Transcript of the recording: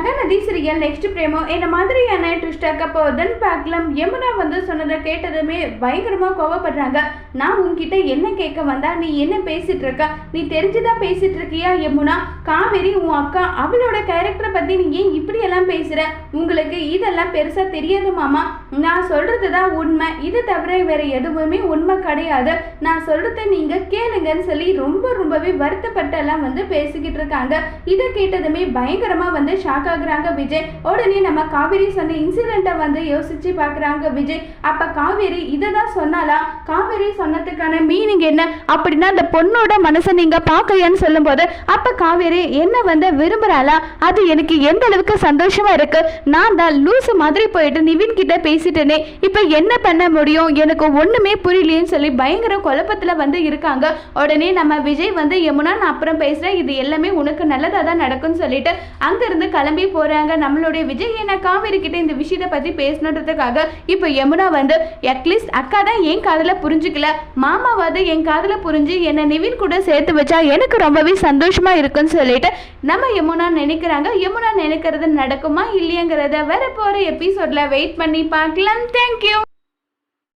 நதி ஸ்ரீயன் நெக்ஸ்ட் பிரேமோ. இந்த மாதிரியான ட்விஸ்டாக அப்போ தென் பார்க்கலாம். யமுனா வந்து சொன்னதை கேட்டதுமே பயங்கரமாக கோவப்படுறாங்க. நான் உன்கிட்ட என்ன கேட்க வந்தா நீ என்ன பேசிட்டு இருக்க? நீ தெரிஞ்சுதான் பேசிட்டு இருக்கியா யமுனா? காவேரி உன் அக்கா அவளோட கேரக்டரை பற்றி நீ ஏன் இப்படி எல்லாம் பேசுற? உங்களுக்கு இதெல்லாம் பெருசாக தெரியாது மாமா. நான் சொல்றது தான் உண்மை. இது தவிர வேற எதுவுமே உண்மை கிடையாது. நான் சொல்கிறத நீங்க கேளுங்கன்னு சொல்லி ரொம்ப ரொம்பவே வருத்தப்பட்டெல்லாம் வந்து பேசிக்கிட்டு இருக்காங்க. இதை கேட்டதுமே பயங்கரமா வந்து ஷாக் ஆகுறாங்க விஜய். உடனே நம்ம காவேரி சொன்ன இன்சிடெண்ட்டை வந்து யோசிச்சு பார்க்குறாங்க விஜய். அப்ப காவேரி இதை தான் சொன்னாலா காவேரி சொன்னதுக்கான மீனிங் என்ன? அப்படின்னா அந்த பொண்ணோட மனசை நீங்க பார்க்கலையான்னு சொல்லும்போது அப்ப காவேரி என்ன வந்து விரும்புறாளா? அது எனக்கு எந்த அளவுக்கு சந்தோஷமா இருக்கு? நான் தான் லூசு மாதிரி போயிட்டு நிவின் கிட்ட பேசிட்டேனே. இப்போ என்ன பண்ண முடியும்? எனக்கு ஒண்ணுமே புரியலையேன்னு சொல்லி பயங்கர குழப்பத்துல வந்து இருக்காங்க. உடனே நம்ம விஜய் வந்து யமுனா நான் அப்புறம் பேசுறேன். இது எல்லாமே உனக்கு நல்லதா தான் நடக்கும்னு சொல்லிட்டு அங்கிருந்து கிளம்பி போறாங்க. நம்மளுடைய விஜய் என்ன காவேரி கிட்ட இந்த விஷயத்தை பத்தி பேசணுன்றதுக்காக இப்போ யமுனா வந்து அட்லீஸ்ட் அக்கா தான் என் காதுல புரிஞ்சுக்கல. மாமாவாவது என் காதல புரிஞ்சு என்னை நிவின் கூட சேர்த்து வச்சா எனக்கு ரொம்பவே சந்தோஷமா இருக்குன்னு சொல்லிட்டு நம்ம யமுனா நினைக்கிறாங்க. யமுனா நினைக்கிறது நடக்குமா இல்லையாங்கிறத வர போற எபிசோட்ல வெயிட் பண்ணி பார்க்கலாம். தேங்க்யூ